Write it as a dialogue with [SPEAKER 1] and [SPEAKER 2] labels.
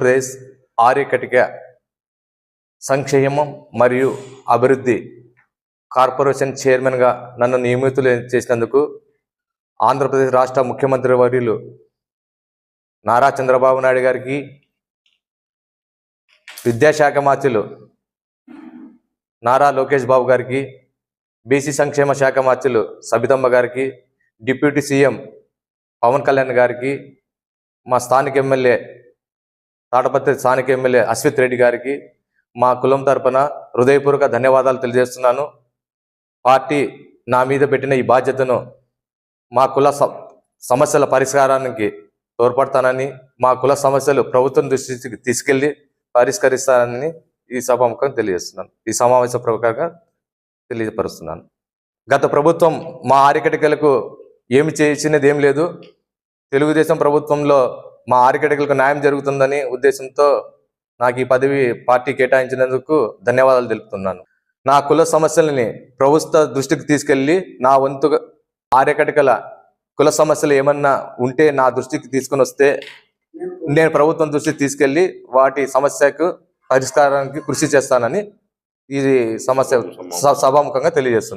[SPEAKER 1] ఆంధ్రప్రదేశ్ ఆర్యకటిక సంక్షేమం మరియు అభివృద్ధి కార్పొరేషన్ చైర్మన్గా నన్ను నియమితులు చేసినందుకు ఆంధ్రప్రదేశ్ రాష్ట్ర ముఖ్యమంత్రి వర్యులు నారా చంద్రబాబు నాయుడు గారికి విద్యాశాఖ మార్చులు నారా లోకేష్ బాబు గారికి బీసీ సంక్షేమ శాఖ మార్చులు సబితమ్మ గారికి డిప్యూటీ సీఎం పవన్ కళ్యాణ్ గారికి మా స్థానిక ఎమ్మెల్యే తాటపత్రి స్థానిక ఎమ్మెల్యే అశ్విత్ రెడ్డి గారికి మా కులం తరపున హృదయపూర్వక ధన్యవాదాలు తెలియజేస్తున్నాను. పార్టీ నా మీద పెట్టిన ఈ బాధ్యతను మా కుల స- సమస్యల పరిష్కారానికి తోడ్పడతానని మా కుల సమస్యలు ప్రభుత్వం దృష్టికి తీసుకెళ్ళి పరిష్కరిస్తానని ఈ సభాముఖం తెలియజేస్తున్నాను. ఈ సమావేశ ప్రకారంగా తెలియపరుస్తున్నాను. గత ప్రభుత్వం మా ఆరికటికలకు ఏమి చేసినది ఏం లేదు. తెలుగుదేశం ప్రభుత్వంలో మా ఆరికటికలకు న్యాయం జరుగుతుందని ఉద్దేశంతో నాకు ఈ పదవి పార్టీ కేటాయించినందుకు ధన్యవాదాలు తెలుపుతున్నాను. నా కుల సమస్యలని ప్రభుత్వ దృష్టికి తీసుకెళ్ళి నా వంతు ఆర్యకటికల కుల సమస్యలు ఏమన్నా ఉంటే నా దృష్టికి తీసుకొని వస్తే నేను ప్రభుత్వం దృష్టికి తీసుకెళ్ళి వాటి సమస్యకు పరిష్కారానికి కృషి చేస్తానని ఈ సమస్య సభాముఖంగా తెలియజేస్తుంది